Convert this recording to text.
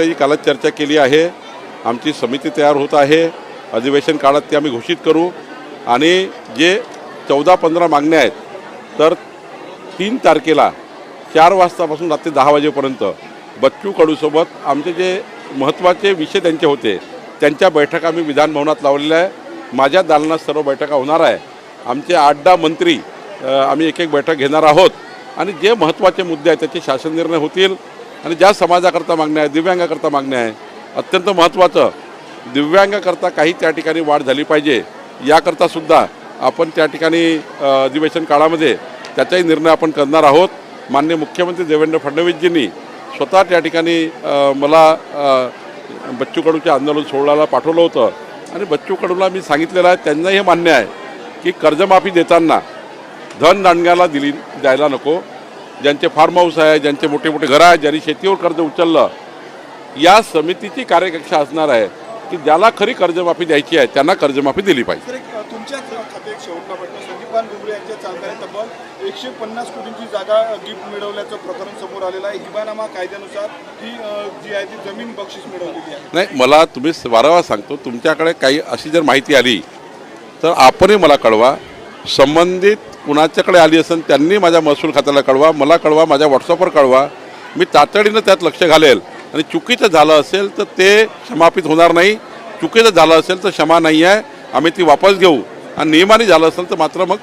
समितीतही कालच चर्चा केली आहे. आमची समिती तयार होत आहे. अधिवेशन काळात ती आम्ही घोषित करू. आणि जे चौदा पंधरा मागण्या आहेत तर तीन तारखेला चार वाजतापासून रात्री दहा वाजेपर्यंत बच्चू कडूसोबत आमचे जे महत्त्वाचे विषय त्यांचे होते त्यांच्या बैठका आम्ही विधानभवनात लावलेल्या आहे. माझ्या दालनात सर्व बैठका होणार आहे. आमचे आठ दहा मंत्री आम्ही एक एक बैठक घेणार आहोत. आणि जे महत्त्वाचे मुद्दे आहेत त्याचे शासन निर्णय होतील. आणि ज्या समाजाकरता मागण्या आहे दिव्यांगाकरता मागण्या आहे अत्यंत महत्त्वाचं. दिव्यांगाकरता काही त्या ठिकाणी वाढ झाली पाहिजे. याकरता सुद्धा आपण त्या ठिकाणी अधिवेशन काळामध्ये त्याचाही निर्णय आपण करणार आहोत. माननीय मुख्यमंत्री देवेंद्र फडणवीसजींनी स्वतः त्या ठिकाणी मला बच्चू कडूच्या आंदोलन सोहळ्याला पाठवलं होतं. आणि बच्चू कडूला मी सांगितलेलं आहे त्यांना हे मान्य आहे की कर्जमाफी देताना धन दांडग्याला दिली द्यायला नको. ज्यांचे फार्म हाऊस आहे ज्यांचे मोठे मोठे घरं आहेत ज्यांनी शेतीवर कर्ज उचललं या समितीची कार्यकक्षा असणार आहे की ज्याला खरी कर्जमाफी द्यायची आहे त्यांना कर्जमाफी दिली पाहिजे. खाते शेवटला संदीपान यांच्या तब्बल एकशे पन्नास कोटींची जागा गिफ्ट मिळवल्याचं प्रकरण समोर आलेलं आहे. हिबानामा कायद्यानुसार ही जी आहे ती जमीन बक्षीस मिळवलेली आहे. नाही मला तुम्ही वारंवार सांगतो तुमच्याकडे काही अशी जर माहिती आली तर आपणही मला कळवा. संबंधित कुणाच्याकडे आली असेल त्यांनी माझ्या महसूल खात्याला कळवा मला कळवा माझ्या व्हॉट्सअपवर कळवा. मी तातडीनं त्यात लक्ष घालेल. आणि चुकीचं झालं असेल तर ते क्षमापित होणार नाही. चुकीचं झालं असेल तर क्षमा नाही आहे आम्ही ती वापस घेऊ. आणि नियमाने झालं असेल तर मात्र मग